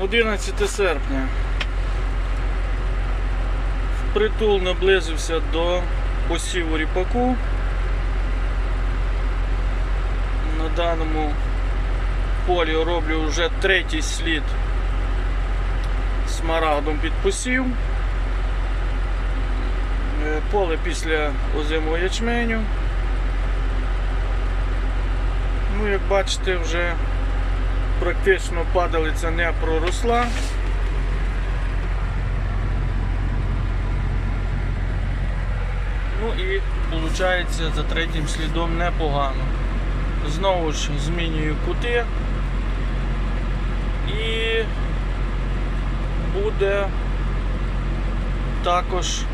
11 серпня. Притул наблизився до посіву ріпаку. На даному полі роблю вже третій слід смарагдом під посів. Е, Поле після озимого ячменю. Ну, як бачите, вже практично падалиця не проросла. Ну і виходить за третім слідом непогано. Знову ж змінюю кути і буде також е,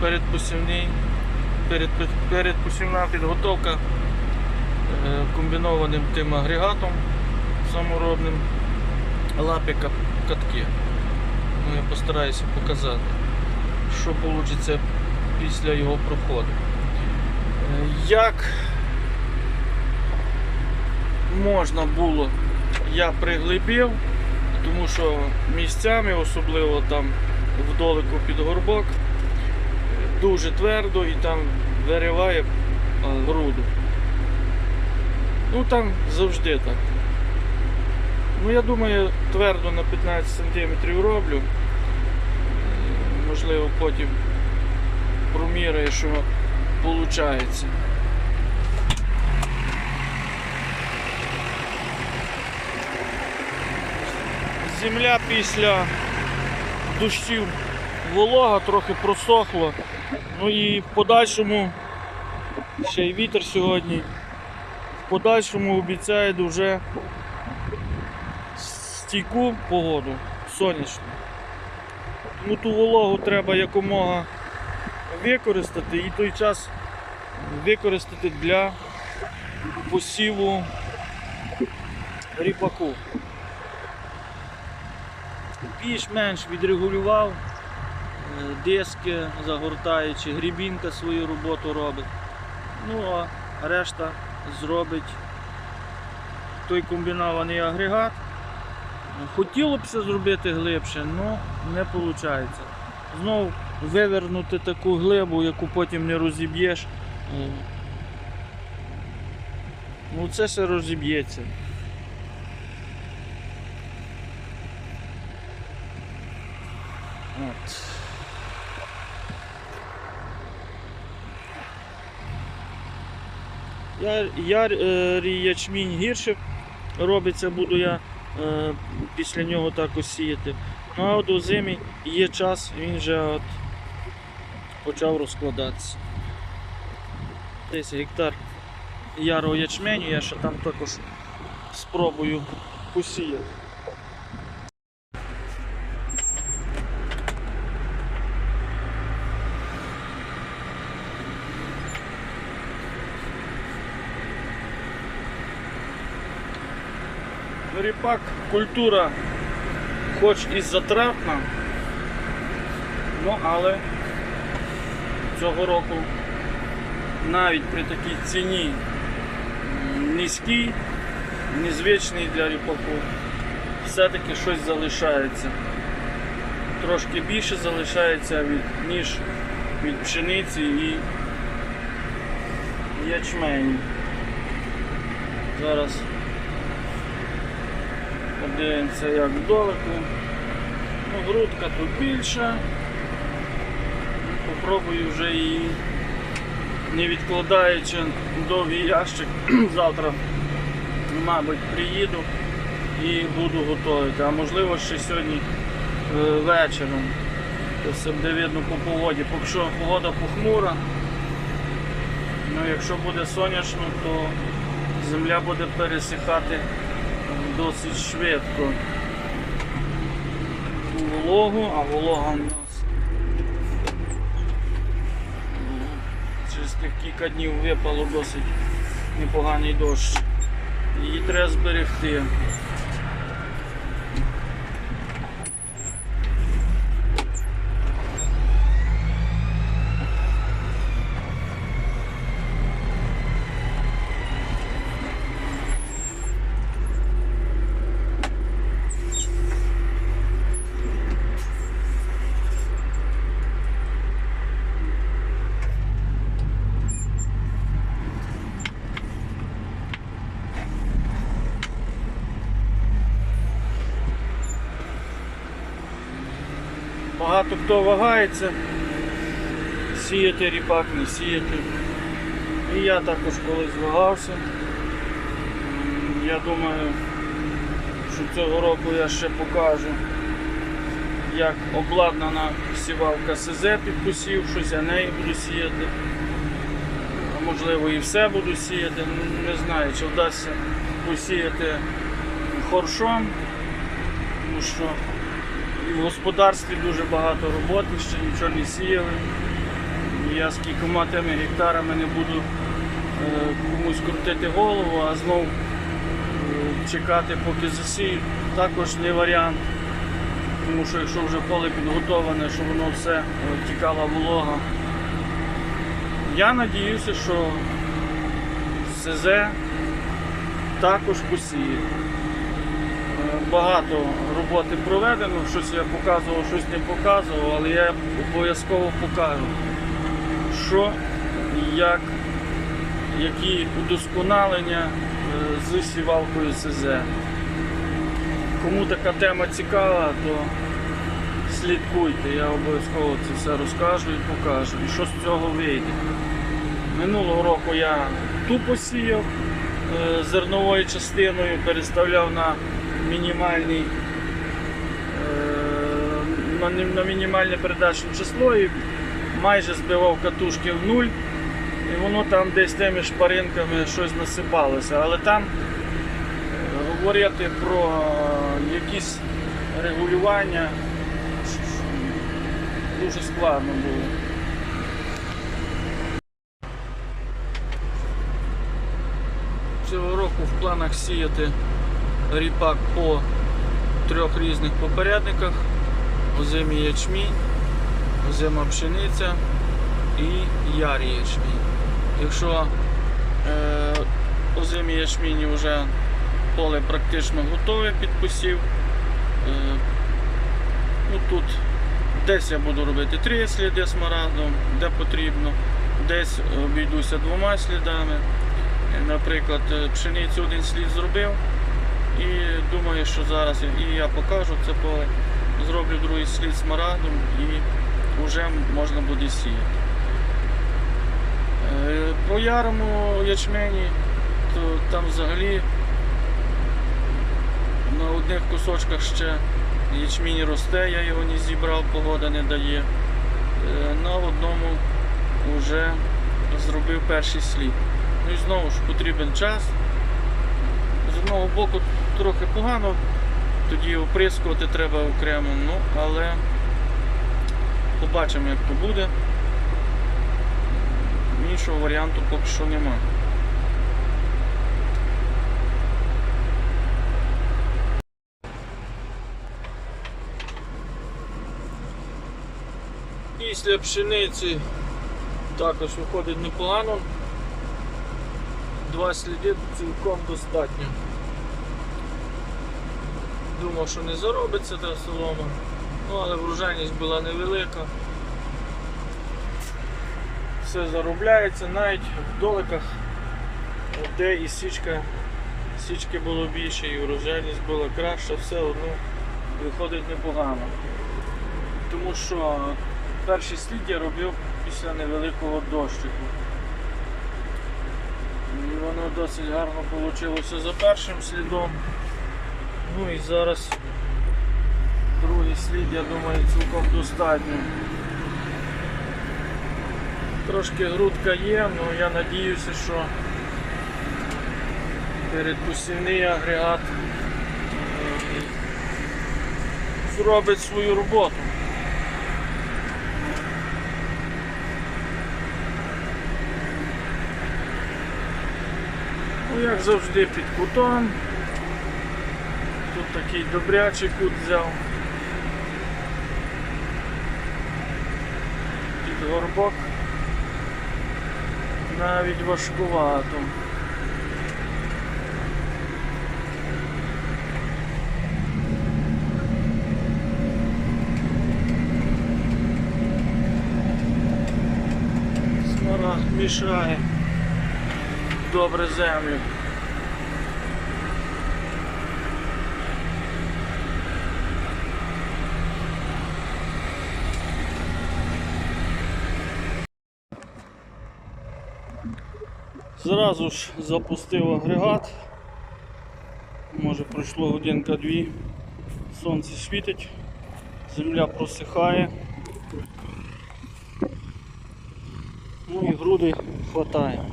передпосівний, перед- передпосівна підготовка е, комбінованим тим агрегатом саморобним лапі катки. Ну, я постараюся показати, що вийде після його проходу. Е, Як можна було, я приглибів, тому що місцями, особливо там вдолику під горбок, е, дуже твердо і там вириває груду. Ну там завжди так. Ну я думаю, твердо на 15 см роблю. Можливо, потім проміряю, що виходить. Земля після дощів волога, трохи просохла. Ну і в подальшому, ще й вітер сьогодні, в подальшому обіцяє дуже стійку погоду, сонячну. Тому ту вологу треба якомога використати і той час використати для посіву ріпаку. Більш-менш відрегулював, е, диски загортаючи, грібінка свою роботу робить. Ну а решта зробить той комбінований агрегат. Хотіло б це зробити глибше, але не виходить. Знову вивернути таку глибу, яку потім не розіб'єш. Ну це все розіб'ється. От. Я, я е, ячмінь гірше робиться, буду я після нього так сіяти. Ну а от у зимі є час, він вже от почав розкладатися. Десь гектар ярого ячменю, я ще там також спробую посіяти. Ріпак культура хоч і затратна, ну але цього року навіть при такій ціні низькій, незвичний для ріпаку, все-таки щось залишається. Трошки більше залишається від, ніж від пшениці і ячменю. Зараз Подивимося як вдалеку. Ну, грудка тут більша. Попробую вже її, не відкладаючи довгий ящик. Завтра, мабуть, приїду і буду готувати. А можливо ще сьогодні е, вечором. Це все буде видно по погоді. Поки що погода похмура. Ну, якщо буде сонячно, то земля буде пересихати досить швидко вологу, а волога у нас через тих кілька днів випало досить непоганий дощ. Її треба зберегти. Багато хто вагається, сіяти ріпак, не сіяти. І я також колись вагався. Я думаю, що цього року я ще покажу, як обладнана сівалка СЗ під посів, щось я нею буду сіяти. А можливо і все буду сіяти. Не знаю, чи вдасться посіяти хоршом, тому що в господарстві дуже багато роботи, ще нічого не сіяли. Я з кількома тими гектарами не буду е, комусь крутити голову, а знов е, чекати, поки засіють, також не варіант. Тому що якщо вже поле підготоване, що воно все е, тікала волога. Я надіюся, що СЗ також посіє. Багато роботи проведено, щось я показував, щось не показував, але я обов'язково покажу, що як, які удосконалення е, з сівалкою СЗ. Кому така тема цікава, то слідкуйте, я обов'язково це все розкажу і покажу. І що з цього вийде. Минулого року я тупо сіяв е, зерновою частиною, переставляв на мінімальний е, на, ні- на мінімальне передачне число і майже збивав катушки в нуль. І воно там десь тими шпаринками щось насипалося. Але там е, говорити про якісь регулювання дуже складно було. Цього року в планах сіяти ріпак по трьох різних попередниках. Озимий ячмінь, озима пшениця і ярі ячмінь. Якщо е, озимі ячміні вже поле практично готове під посів, е, ну, тут десь я буду робити три сліди смарагдом, де потрібно, десь обійдуся двома слідами. Наприклад, е, пшеницю один слід зробив і думаю, що зараз і я покажу це поле, зроблю другий слід смарагдом і вже можна буде сіяти. Е, По ярому ячмені, то там взагалі на одних кусочках ще ячмінь росте, я його не зібрав, погода не дає. Е, На одному вже зробив перший слід. Ну і знову ж потрібен час. З одного боку трохи погано, тоді оприскувати треба окремо, ну, але побачимо як то буде. Іншого варіанту поки що нема. Після пшениці також виходить непогано. Два сліди цілком достатньо. Думав, що не заробиться та солома, ну але врожайність була невелика. Все заробляється, навіть в доликах, де і січка, січки було більше, і врожайність була краща, все одно виходить непогано. Тому що перший слід я робив після невеликого дощику. І воно досить гарно вийшло за першим слідом. Ну і зараз другий слід, я думаю, цілком достатньо. Трошки грудка є, але я надіюся, що передпосівний агрегат е, зробить свою роботу. Ну, як завжди під кутом. Такий добрячий кут взяв. Під горбок. Навіть важкувато. Смарагд мішає добре землю. Зразу ж запустив агрегат. Може пройшло годинка-дві. Сонце світить, земля просихає. Ну і груди хватає.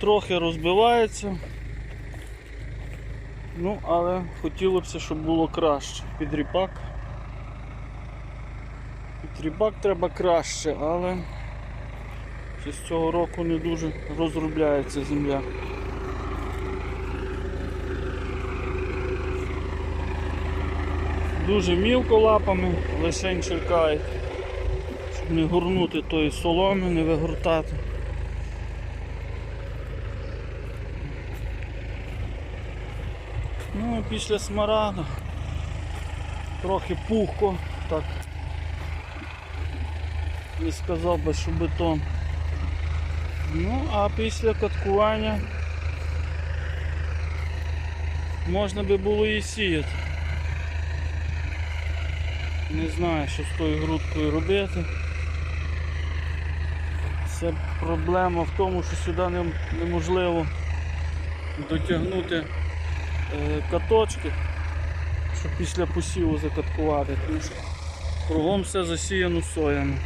Трохи розбивається. Ну, але хотілося б, щоб було краще. Під ріпак. Треба краще, але ще з цього року не дуже розробляється земля. Дуже мілко лапами, лишень черкають, щоб не горнути тої соломи, не вигортати. Ну, після смарада трохи пухко, так не сказав би, що бетон. Ну, а після каткування можна би було і сіяти. Не знаю, що з тою грудкою робити. Це проблема в тому, що сюди нем- неможливо дотягнути е, каточки, щоб після посіву закаткувати, тому що кругом все засіяно соями.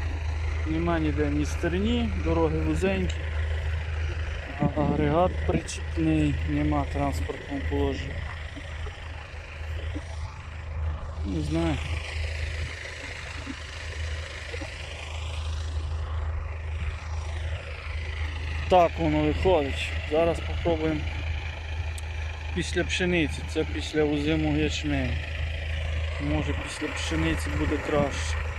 Нема ніде ні стерні, дороги вузенькі, агрегат причіпний, нема транспортного положення. Не знаю. Так воно виходить. Зараз спробуємо після пшениці, це після озимого ячменю. Може після пшениці буде краще.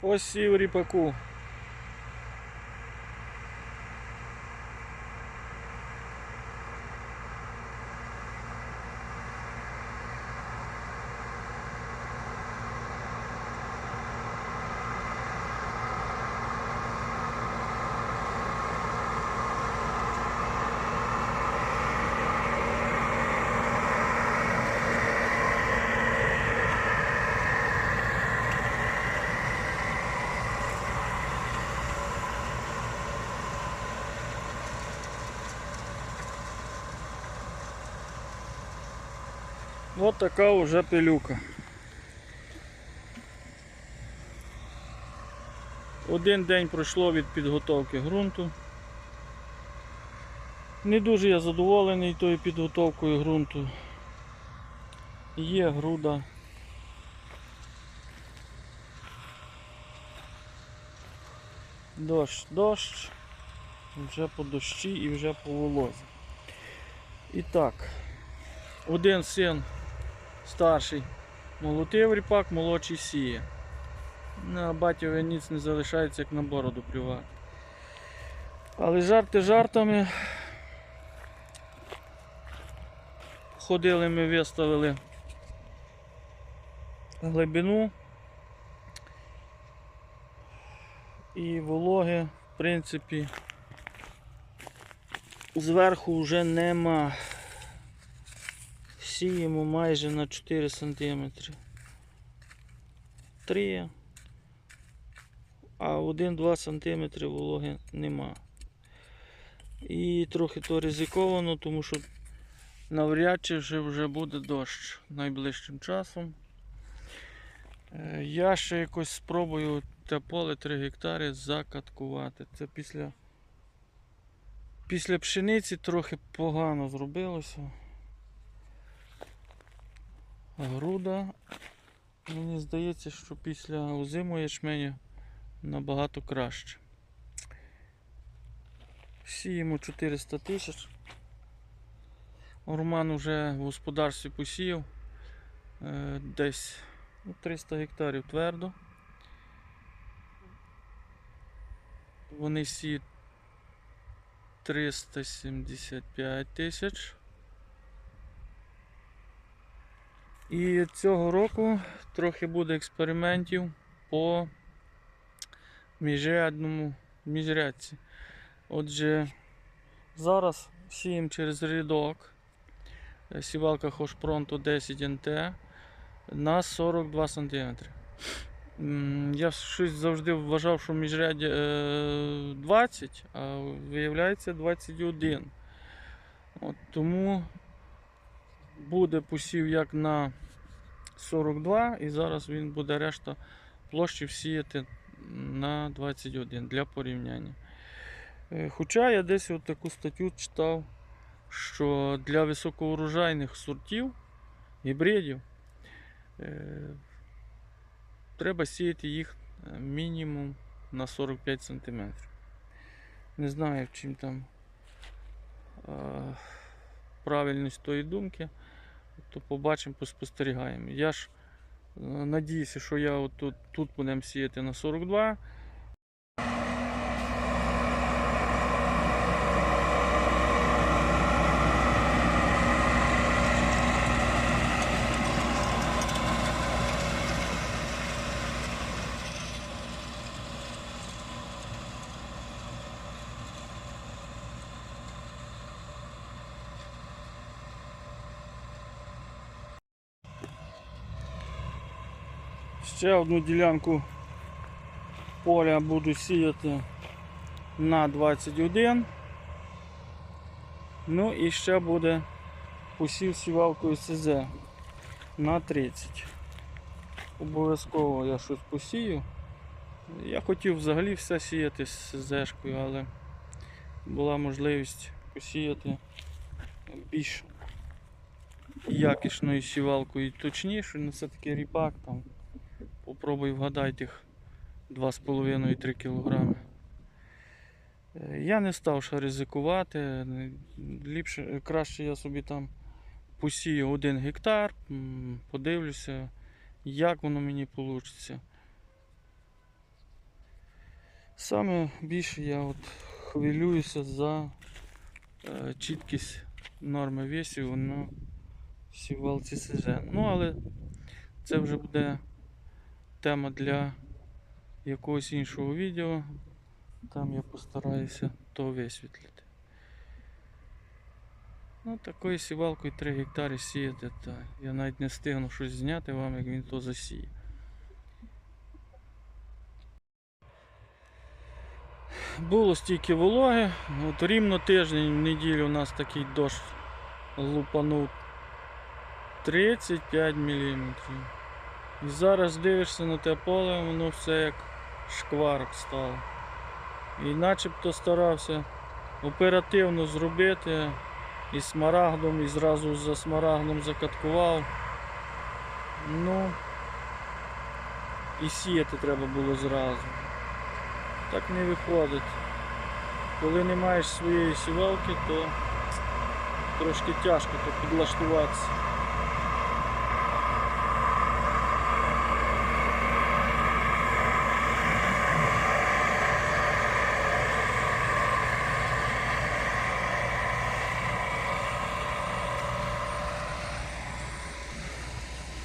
Посів ріпаку. Ось така вже пилюка. Один день пройшло від підготовки ґрунту. Не дуже я задоволений тою підготовкою ґрунту. Є груда. Дощ, дощ, вже по дощі і вже по волозі. І так, один син старший молотив ріпак, молодший сіє. На батьові ніц не залишається, як на бороду плювати. Але жарти жартами. Ходили ми, виставили глибину. І вологи, в принципі, зверху вже нема. Сіємо майже на 4 см. 3, а 1-2 см вологи нема. І трохи то ризиковано, тому що навряд чи вже, вже буде дощ найближчим часом. Е, Я ще якось спробую те поле 3 гектари закаткувати. Це після, після пшениці трохи погано зробилося. Груда. Мені здається, що після озимого ячменя набагато краще. Сіємо 400 тисяч. Роман вже в господарстві посіяв е, десь ну, 300 гектарів твердо. вони сіють 375 тисяч. І цього року трохи буде експериментів по міжрядному міжрядці. Отже, зараз сіємо через рядок. Е, Сівалка Хошпронту 10 НТ на 42 см. Я щось завжди вважав, що міжряддя е, 20, а виявляється 21. От тому буде посів як на 42, і зараз він буде решта площі всіяти на 21 для порівняння. Е, Хоча я десь от таку статтю читав, що для високоурожайних сортів, гібридів, е, треба сіяти їх е, мінімум на 45 см. Не знаю, чим там правильність тої думки, то побачимо, поспостерігаємо. Я ж е, надіюся, що я от тут, тут будемо сіяти на 42. Ще одну ділянку поля буду сіяти на 21. Ну і ще буде посів сівалкою СЗ на 30. Обов'язково я щось посію. Я хотів взагалі все сіяти з СЗшкою, але була можливість посіяти більш якісною сівалкою і точніше, ну це таки ріпак там. Попробуй вгадай тих 2,5-3 кг. Я не став ще ризикувати. Ліпше, краще я собі там посію 1 гектар, подивлюся, як воно мені вийде. Саме більше я от хвилююся за е, чіткість норми весів на сівалці СЖ. Ну, але це вже буде тема для якогось іншого відео. Там я постараюся то висвітлити. Ну, такою сівалкою 3 гектари сіяти, та я навіть не встигну щось зняти вам, як він то засіє. Було стільки вологи, от рівно тиждень неділю у нас такий дощ лупанув 35 мм. І зараз дивишся на те поле, воно все як шкварок стало. І начебто старався оперативно зробити і смарагдом, і зразу за смарагдом закаткував. Ну і сіяти треба було зразу. Так не виходить. Коли не маєш своєї сівалки, то трошки тяжко то підлаштуватися.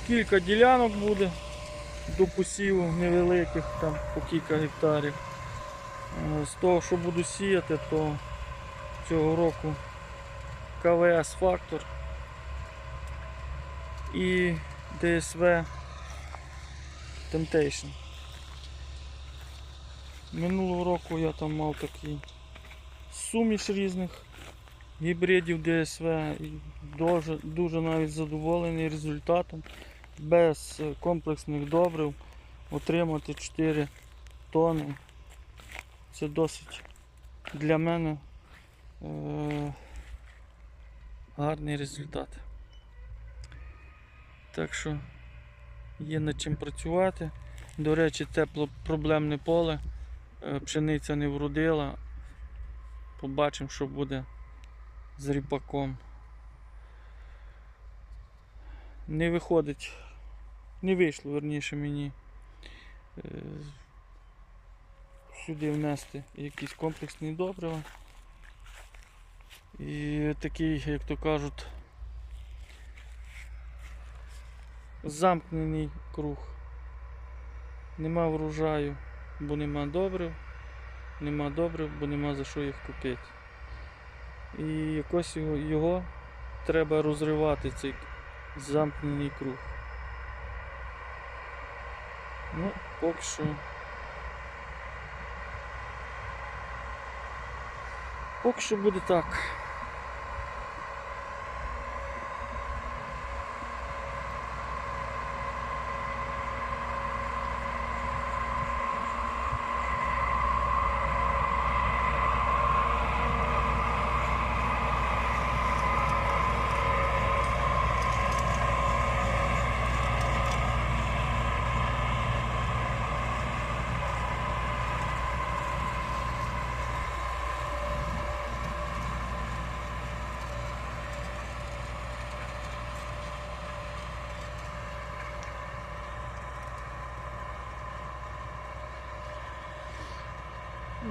Кілька ділянок буде до посіву невеликих, там по кілька гектарів. Е, З того, що буду сіяти, то цього року КВС Фактор і ДСВ Temptation. Минулого року я там мав такий суміш різних гібридів ДСВ і дуже, дуже навіть задоволений результатом. Без комплексних добрив отримати 4 тони. Це досить для мене е- гарний результат. Так що є над чим працювати. До речі, тепло проблемне поле. Е, Пшениця не вродила. Побачимо, що буде з ріпаком. Не виходить, не вийшло верніше мені е, сюди внести якісь комплексні добрива. І такий, як то кажуть, замкнений круг. Нема врожаю, бо нема добрив, нема добрив, бо нема за що їх купити. І якось його, його треба розривати, цей замкнений круг. Ну, поки що. Поки що буде так.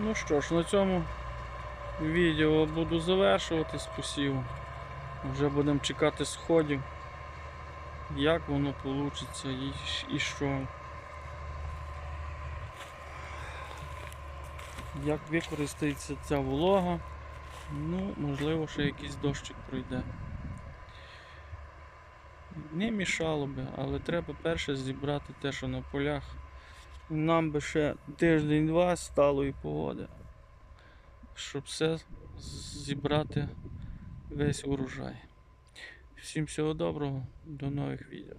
Ну що ж, на цьому відео буду завершувати з посівом. Вже будемо чекати сходів, як воно вийде і що. Як використається ця волога. Ну, можливо, ще якийсь дощик пройде. Не мішало би, але треба перше зібрати те, що на полях. Нам би ще тиждень-два сталої погоди, щоб все зібрати весь урожай. Всім всього доброго, до нових відео.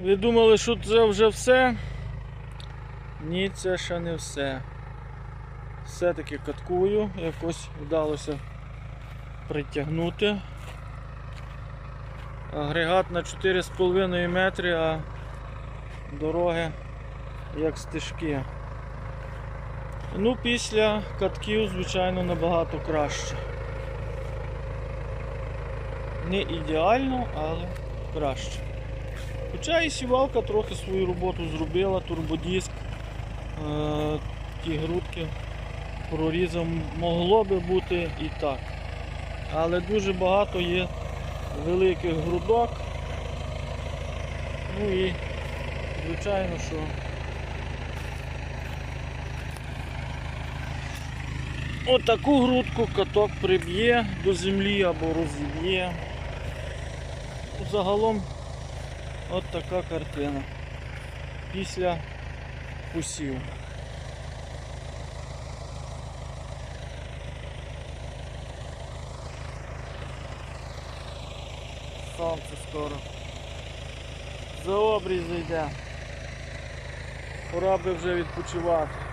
Ви думали, що це вже все? Ні, це ще не все. Все-таки каткую, якось вдалося притягнути. Агрегат на 4,5 метри, а дороги як стежки. Ну, після катків, звичайно, набагато краще. Не ідеально, але краще. Хоча і сівалка трохи свою роботу зробила, турбодиск, е- ті грудки прорізом могло би бути і так. Але дуже багато є великих грудок. Ну і звичайно, що отаку грудку каток приб'є до землі або розіб'є. Загалом от така картина після посіву. Сонце скоро. За обріз зайде. Пора би вже відпочивати.